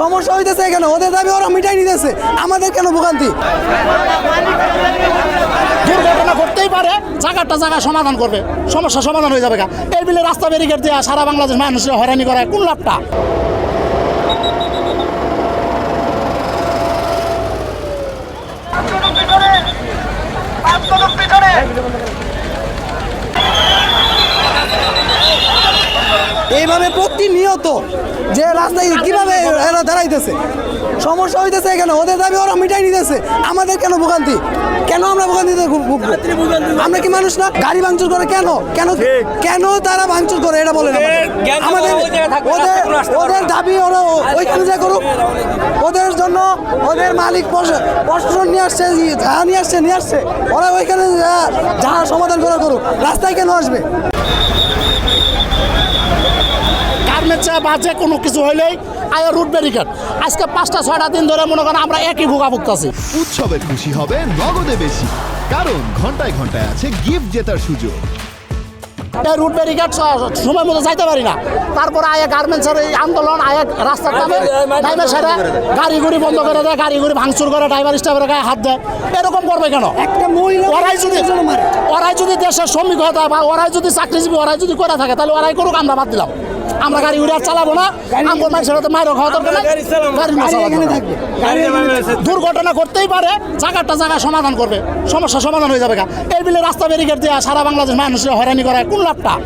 সমস্যা হইতেছে এখানে ওদের দাবি ওরা মিটাই নিতেছে। আমাদের কেন ভোগান্তি? দুর্ঘটনা ঘটতেই পারে, জায়গাটা জায়গা সমাধান করবে। সমস্যা সমাধান হয়ে যাবে এই বিলে রাস্তা ব্যারিকেড দেওয়া সারা বাংলাদেশ মানুষের হয়রানি করা কোন লাভটা? এইভাবে প্রতিনিয়ত যে রাস্তায় কীভাবে এরা দাঁড়াইতেছে সমস্যা হইতেছে এখানে ওদের দাবি ওরা মিটাই নিতেছে আমাদের কেন ভোগান্তি? কেন আমরা ভোগান্তিতে আমরা কি মানুষ না? গাড়ি ভাঙচুর করে কেন? কেন কেন তারা ভাঙচুর করে? এটা বলে আমাদের। আমাদের ওদের ওদের দাবি ওরা ওইখানে যা করুক। ওদের জন্য ওদের মালিক প্রশাসন নিয়ে আসছে যাহা নিয়ে আসছে নিয়ে আসছে। ওরা ওইখানে যা- সমাধান করা করুক রাস্তায় কেন আসবে? গার্মেন্টসে বা যে কোনো কিছু হইলেই আয় রুট ব্যারিকেড আজকে পাঁচটা ছয়টা দিন ধরে মনে করেন আমরা একই ভোগা ভুগতেছি। উৎসবের খুশি হবে নগদে বেশি কারণ ঘন্টায় ঘন্টায় আছে গিফট জেতার সুযোগ। রুট ব্যারিকেড সময় মতো যাইতে পারি না। তারপরে আয়া গার্মেন্টসের এই আন্দোলন আয়া রাস্তার নামে নামে সেটা গাড়ি গুড়ি বন্ধ করে দেয় গাড়ি গুড়ি ভাঙচুর করে ড্রাইভার স্টাফের গায়ে হাত দেয় এরকম করবে কেন? একটা মহিলা ওরাই যদি ওরাই যদি দেশের শ্রমিক হয়ে বা ওরাই যদি চাকরিজীবী ওরাই যদি করে থাকে তাহলে ওরাই করুক আমরা বাদ দিলাম। আমরা গাড়ি উড়ে আর চালাবো না। আমার মানুষের হাতে মায়ের খাওয়া দরকার না। গাড়ি না। গাড়ি চালাবো। দুর্ঘটনা করতেই পারে জায়গাটা জায়গা সমাধান করবে। সমস্যা সমাধান হয়ে যাবে গা। এই বিলে রাস্তা ব্যারিকেড দেওয়া সারা বাংলাদেশ মানুষের হয়রানি করা কোন লাভটা?